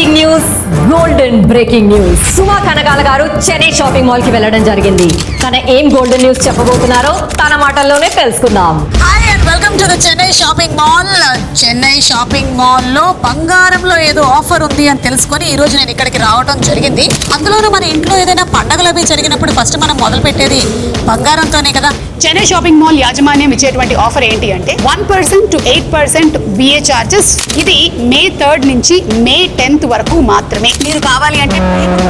Breaking news golden breaking news. Suma Kanakala గారు Chennai shopping మాల్కి వెళ్ళడం జరిగింది. తన ఏం గోల్డెన్ న్యూస్ చెప్పబోతున్నారో తన మాటల్లోనే తెలుసుకుందాం. Welcome to the Chennai shopping mall. Chennai shopping మాల్లో బంగారంలో ఏదో ఆఫర్ ఉంది అని తెలుసుకొని ఈ రోజు నేను ఇక్కడికి రావడం జరిగింది. అందులోనూ మన ఇంట్లో ఏదైనా పండగలు అవి జరిగినప్పుడు ఫస్ట్ మనం మొదలు పెట్టేది బంగారంతోనే కదా? చెన్నై షాపింగ్ మాల్ యాజమాన్యం ఇచ్చేటువంటి ఆఫర్ ఏంటి అంటే one percent to eight percent VA charges. ఇది మే థర్డ్ నుంచి మే టెన్త్ వరకు మాత్రమే. మీరు కావాలి అంటే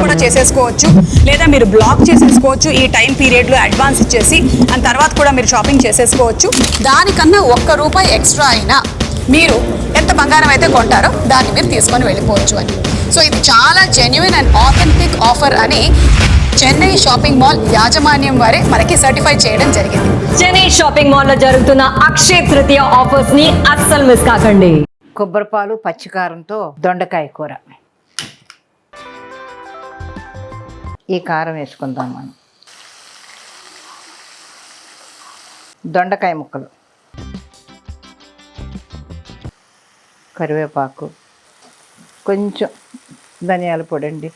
కూడా చేసేసుకోవచ్చు. లేదా మీరు బ్లాక్ చేసేసుకోవచ్చు ఈ టైం పీరియడ్లో అడ్వాన్స్ ఇచ్చేసి అండ్ తర్వాత కూడా మీరు షాపింగ్ చేసేసుకోవచ్చు. దానికన్నా ఒక్క రూపాయి ఎక్స్ట్రా అయినా మీరు ఎంత బంగారం అయితే కొంటారో దాన్ని మీరు తీసుకొని వెళ్ళిపోవచ్చు అని. సో ఇది చాలా జెన్యున్ అండ్ ఆథెంటిక్ ఆఫర్ అని చెన్నై షాపింగ్ మాల్ యాజమాన్యం వారే మనకి సర్టిఫై చేయడం జరిగింది. చెన్నై షాపింగ్ మాల్లో జరుగుతున్న అక్షయ తృతీయ ఆఫర్స్ని అస్సలు మిస్ కాకండి. కొబ్బరిపాలు పచ్చికారంతో దొండకాయ కూర. ఈ కారం వేసుకుందాం మనం. దొండకాయ ముక్కలు. కరివేపాకు కొంచెం ధనియాల పొడి అండి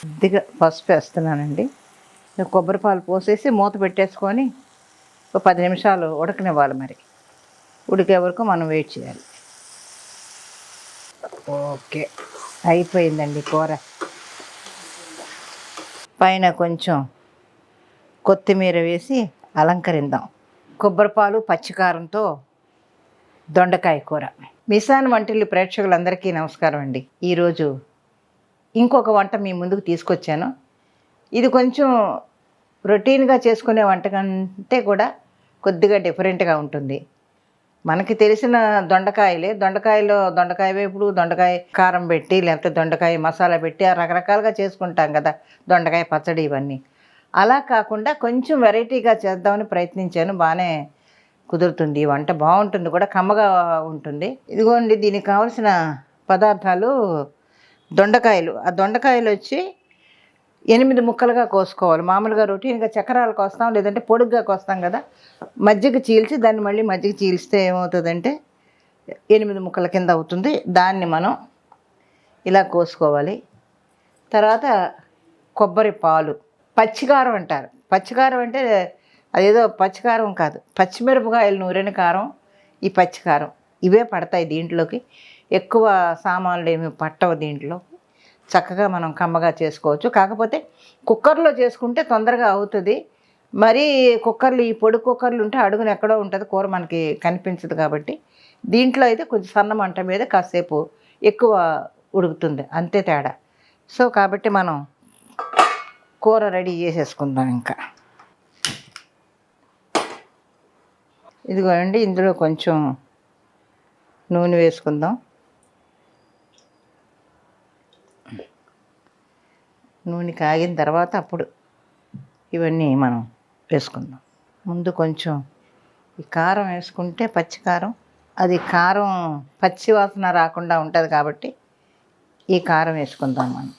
కొద్దిగా పసుపు వేస్తున్నానండి. కొబ్బరి కొబ్బరిపాలు పోసేసి మూత పెట్టేసుకొని ఒక పది నిమిషాలు ఉడకనివ్వాలి మరి. ఉడికే వరకు మనం వెయిట్ చేయాలి. ఓకే అయిపోయిందండి కూర. పైన కొంచెం కొత్తిమీర వేసి అలంకరిద్దాం. కొబ్బరిపాలు పచ్చికారంతో దొండకాయ కూర. మిసాన్ వంటలు ప్రేక్షకులందరికీ నమస్కారం అండి. ఈరోజు ఇంకొక వంట మీ ముందుకు తీసుకొచ్చాను. ఇది కొంచెం రొటీన్గా చేసుకునే వంట కంటే కూడా కొద్దిగా డిఫరెంట్గా ఉంటుంది. మనకి తెలిసిన దొండకాయలే. దొండకాయలో దొండకాయ వేపుడు దొండకాయ కారం పెట్టి లేకపోతే దొండకాయ మసాలా పెట్టి ఆ రకరకాలుగా చేసుకుంటాం కదా దొండకాయ పచ్చడి ఇవన్నీ. అలా కాకుండా కొంచెం వెరైటీగా చేద్దామని ప్రయత్నించాను. బాగానే కుదురుతుంది ఈ వంట బాగుంటుంది కూడా కమ్మగా ఉంటుంది. ఇదిగోండి దీనికి కావలసిన పదార్థాలు దొండకాయలు. ఆ దొండకాయలు వచ్చి ఎనిమిది ముక్కలుగా కోసుకోవాలి. మామూలుగా రొటీన్గా చక్రాలు కోస్తాం లేదంటే పొడుగ్గా కోస్తాం కదా. మజ్జిగ చీల్చి దాన్ని మళ్ళీ మజ్జిగ చీల్స్తే ఏమవుతుందంటే ఎనిమిది ముక్కల కింద అవుతుంది. దాన్ని మనం ఇలా కోసుకోవాలి. తర్వాత కొబ్బరి పాలు. పచ్చికారం అంటారు. పచ్చికారం అంటే అదేదో పచ్చికారం కాదు. పచ్చిమిరపకాయలు నూరిన కారం ఈ పచ్చికారం. ఇవే పడతాయి దీంట్లోకి. ఎక్కువ సామాన్లు ఏమి పట్టవు దీంట్లో. చక్కగా మనం కమ్మగా చేసుకోవచ్చు. కాకపోతే కుక్కర్లో చేసుకుంటే తొందరగా అవుతుంది. మరి కుక్కర్లు ఈ పొడి కుక్కర్లు ఉంటే అడుగున ఎక్కడో ఉంటుంది. కూర మనకి కనిపించదు కాబట్టి. దీంట్లో అయితే కొంచెం సన్న మంట మీద కాసేపు ఎక్కువ ఉడుకుతుంది. అంతే తేడా. సో కాబట్టి మనం కూర రెడీ చేసేసుకుందాం ఇంకా. ఇదిగోండి ఇందులో కొంచెం నూనె వేసుకుందాం. నూనె కాగిన తర్వాత అప్పుడు ఇవన్నీ మనం వేసుకుందాం. ముందు కొంచెం ఈ కారం వేసుకుంటే పచ్చి కారం అది కారం పచ్చి వాసన రాకుండా ఉంటుంది కాబట్టి ఈ కారం వేసుకుందాం మనం.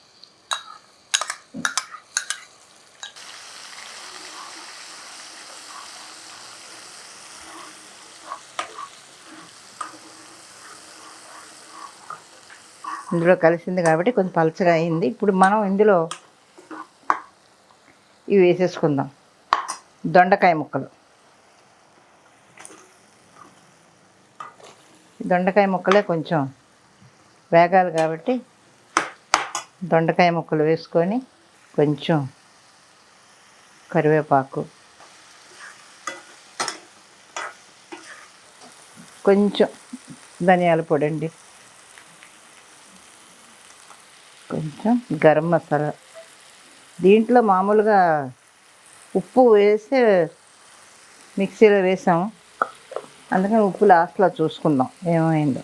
ఇందులో కలిసింది కాబట్టి కొంచెం పలచగా అయింది. ఇప్పుడు మనం ఇందులో ఇవి వేసేసుకుందాం. దొండకాయ ముక్కలు. దొండకాయ ముక్కలే కొంచెం వేగాలి కాబట్టి దొండకాయ ముక్కలు వేసుకొని కొంచెం కరివేపాకు కొంచెం ధనియాల పొడి అండి. కొంచెం గరం మసాలా. దీంట్లో మామూలుగా ఉప్పు వేసి మిక్సీలో వేసాము అందుకని ఉప్పు లాస్ట్లో చూసుకుందాం ఏమైందో.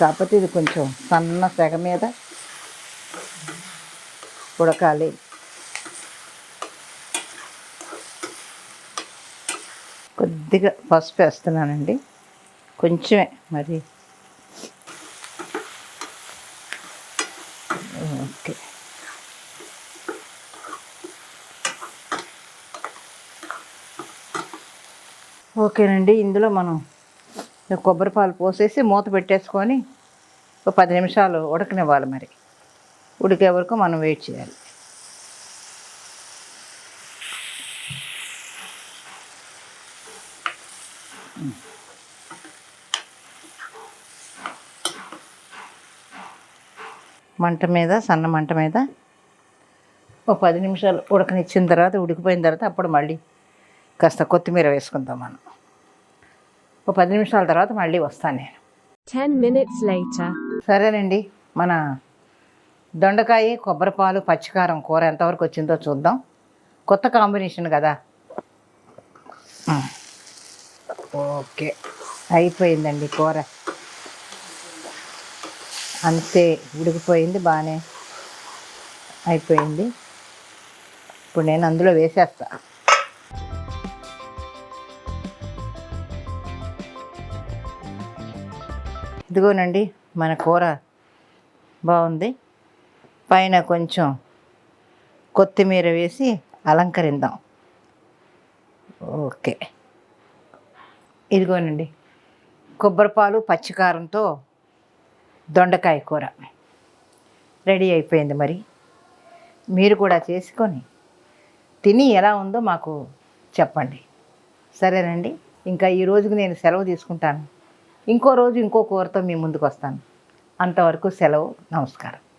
కాకపోతే ఇది కొంచెం సన్న సెగ మీద ఉడకాలి. కొద్దిగా పసుపు వేస్తున్నానండి. కొంచెమే మరి ఓకే ఓకేనండి. ఇందులో మనం కొబ్బరి పాలు పోసేసి మూత పెట్టేసుకొని ఒక పది నిమిషాలు ఉడకనివ్వాలి మరి. ఉడికే వరకు మనం వెయిట్ చేయాలి. మంట మీద సన్న మంట మీద ఒక పది నిమిషాలు ఉడకనిచ్చిన తర్వాత ఉడికిపోయిన తర్వాత అప్పుడు మళ్ళీ కాస్త కొత్తిమీర వేసుకుందాం మనం. ఒక పది నిమిషాల తర్వాత మళ్ళీ వస్తాను నేను. 10 minutes later. సరేనండి మన దొండకాయ కొబ్బరిపాలు పచ్చికారం కూర ఎంతవరకు వచ్చిందో చూద్దాం. కొత్త కాంబినేషన్ కదా. ఓకే అయిపోయిందండి కూర. అంతే ఉడికిపోయింది బాగానే అయిపోయింది. ఇప్పుడు నేను అందులో వేసేస్తా. ఇదిగోనండి మన కూర బాగుంది. పైన కొంచెం కొత్తిమీర వేసి అలంకరిద్దాం. ఓకే. ఇదిగోనండి కొబ్బరిపాలు పచ్చికారంతో దొండకాయ కూర. రెడీ అయిపోయింది మరి. మీరు కూడా చేసుకొని తిని ఎలా ఉందో మాకు చెప్పండి. సరేనండి ఇంకా ఈ రోజుకి నేను సెలవు తీసుకుంటాను. ఇంకో రోజు ఇంకో కూరతో మీ ముందుకు వస్తాను. అంతవరకు సెలవు నమస్కారం.